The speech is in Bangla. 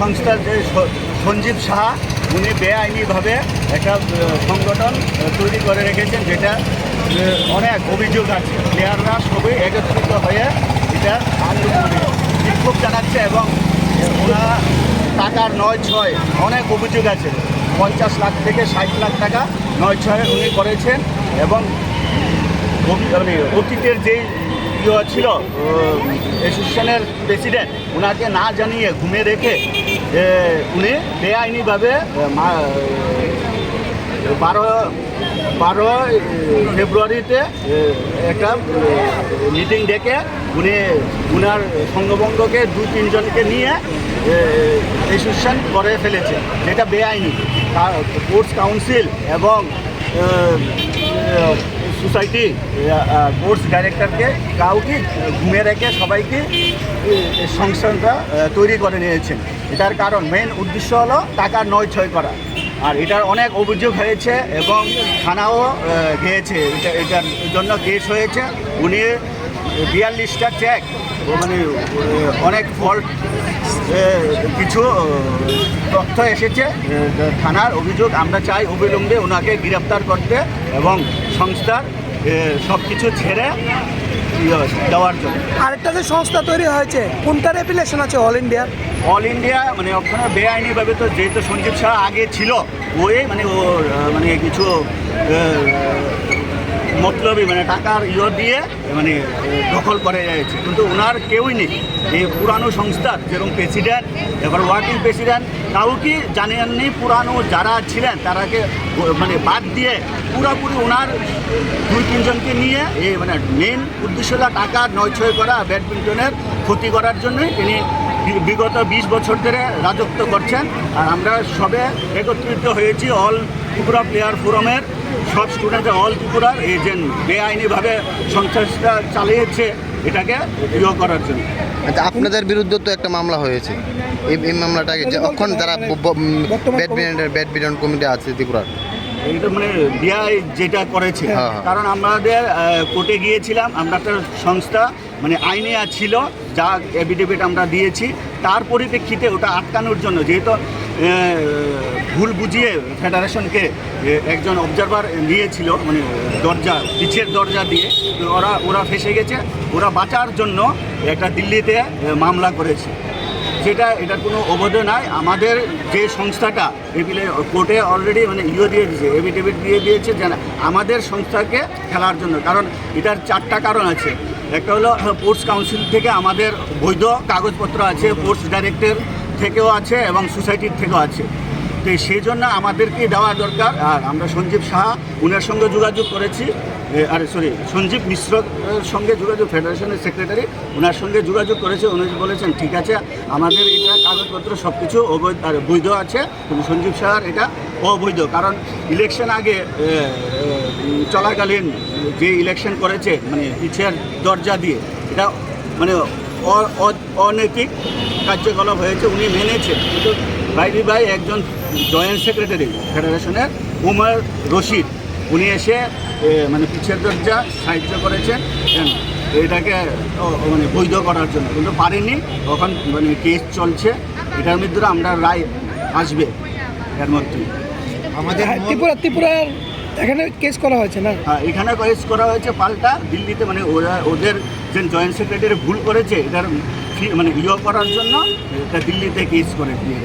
সংস্থার যে সঞ্জীব সাহা, উনি বেআইনিভাবে একটা সংগঠন তৈরি করে রেখেছেন যেটা অনেক অভিযোগ আছে। প্লেয়াররা সবই একত্রিত হয়ে এটা আন্দোলন বিক্ষোভ জানাচ্ছে এবং ওরা টাকার নয় ছয়, অনেক অভিযোগ আছে। পঞ্চাশ লাখ থেকে ষাট লাখ টাকা নয় ছয় উনি করেছেন এবং মানে অতীতের যে ইয়ে ছিল অ্যাসোসিয়েশনের প্রেসিডেন্ট ওনাকে না জানিয়ে ঘুমে রেখে এ, উনি বেআইনিভাবে বারো বারো ফেব্রুয়ারিতে একটা মিটিং ডেকে উনি উনার সঙ্গবঙ্গকে দু তিনজনকে নিয়ে অ্যাসোসিয়েশন করে ফেলেছে। যেটা বেআইনি। স্পোর্টস কাউন্সিল এবং সোসাইটি? কোর্স ডাইরেক্টরকে কাউকে ঘুমিয়ে রেখে সবাইকে সংস্থানটা তৈরি করে নিয়েছেন। এটার কারণ মেন উদ্দেশ্য হলো টাকা নয় ছয় করা। আর এটার অনেক অভিযোগ হয়েছে এবং থানাও গিয়েছে। এটা, এটার জন্য কেস হয়েছে। উনি বিয়াল্লিশটা চেক মানে অনেক ফল্ট কিছু তথ্য এসেছে। থানার অভিযোগ আমরা চাই অবিলম্বে ওনাকে গ্রেপ্তার করতে এবং সংস্থার সব কিছু ছেড়ে ইয়ে দেওয়ার জন্য। আরেকটা যে সংস্থা তৈরি হয়েছে কোনটার অ্যাপ্লিকেশন আছে অল ইন্ডিয়ার অল ইন্ডিয়া মানে ওখানে বেআইনিভাবে তো যেহেতু সঞ্জীব শাহ আগে ছিল ওই মানে মানে কিছু মতলবই মানে টাকার ইয়ে দিয়ে মানে দখল করে যাচ্ছে। কিন্তু ওনার কেউই নেই। এই পুরানো সংস্থার যেরকম প্রেসিডেন্ট, এবার ওয়ার্কিং প্রেসিডেন্ট, তাও কাউকে জানেননি পুরানো যারা ছিলেন, তারাকে মানে বাদ দিয়ে পুরোপুরি ওনার দুই, তিনজনকে নিয়ে এই মানে মেন উদ্দেশ্য টাকা নয় ছয় করা, ব্যাডমিন্টনের ক্ষতি করার জন্যই তিনি বিগত বিশ বছর ধরে রাজত্ব করছেন। আর আমরা সবে একত্রিত হয়েছি অল ত্রিপুরা প্লেয়ার ফোরামের সব স্টুডেন্ট অল ত্রিপুরার এই যে বেআইনিভাবে সংস্থাটা চালিয়েছে এটাকে ইয়ে করার জন্য। আচ্ছা আপনাদের বিরুদ্ধে তো একটা মামলা হয়েছে। এই মামলাটাকে যে অক্ষণ যারা ব্যাডমিন্টন ব্যাডমিন্টন কমিটি আছে ত্রিপুরার। এটা মানে বিআই যেটা করেছে হ্যাঁ, হ্যাঁ। কারণ আমাদের কোর্টে গিয়েছিলাম আমরা একটা সংস্থা মানে আইনে ছিল যা এফিডেভিট আমরা দিয়েছি। তার পরিপ্রেক্ষিতে ওটা আটকানোর জন্য যেহেতু ভুল বুঝিয়ে ফেডারেশনকে একজন অবজারভার নিয়েছিল মানে দরজা পিছের দরজা দিয়ে। তো ওরা ওরা ফেসে গেছে। ওরা বাঁচার জন্য একটা দিল্লিতে মামলা করেছে। সেটা, এটার কোনো অবৈধ নাই আমাদের যে সংস্থাটা এগুলো কোর্টে অলরেডি মানে ইয়ে দিয়ে দিয়েছে এভিডেভিট দিয়ে দিয়েছে যে, আমাদের সংস্থাকে খেলার জন্য। কারণ, এটার চারটা কারণ আছে। একটা হলো স্পোর্টস কাউন্সিল থেকে আমাদের বৈধ কাগজপত্র আছে স্পোর্টস ডাইরেক্টর থেকেও আছে এবং সোসাইটির থেকেও আছে। তো সেই জন্য আমাদেরকে দেওয়া দরকার। আর আমরা সঞ্জীব সাহা, উনার সঙ্গে যোগাযোগ করেছি। আরে সরি সঞ্জীব মিশ্রের সঙ্গে যোগাযোগ ফেডারেশনের সেক্রেটারি ওনার সঙ্গে যোগাযোগ করেছে। উনি বলেছেন, ঠিক আছে, আমাদের এটা কাগজপত্র সব কিছু অবৈধ, আর বৈধ আছে, কিন্তু সঞ্জীব সাহার এটা অবৈধ। কারণ ইলেকশন আগে চলাকালীন যে ইলেকশন করেছে মানে পিছের দরজা দিয়ে, এটা মানে অনৈতিক কার্যকলাপ হয়েছে, উনি মেনেছেন। কিন্তু বাইরি ভাই একজন জয়েন্ট সেক্রেটারি ফেডারেশনের উমর রশিদ উনি এসে মানে পিছের দরজা সাহায্য করেছেন কেন? এটাকে মানে বৈধ করার জন্য কিন্তু পারেনি তখন মানে কেস চলছে এটার মধ্যে আমরা রায় আসবে এর মধ্যে আমাদের হ্যাঁ, ত্রিপুরা ত্রিপুরার এখানে কেস করা হয়েছে না হ্যাঁ, এখানে কেস করা হয়েছে পাল্টা দিল্লিতে মানে ওরা ওদের যে জয়েন্ট সেক্রেটারি ভুল করেছে এটার মানে ইয়ে করার জন্য এটা দিল্লিতে কেস করে দিয়ে।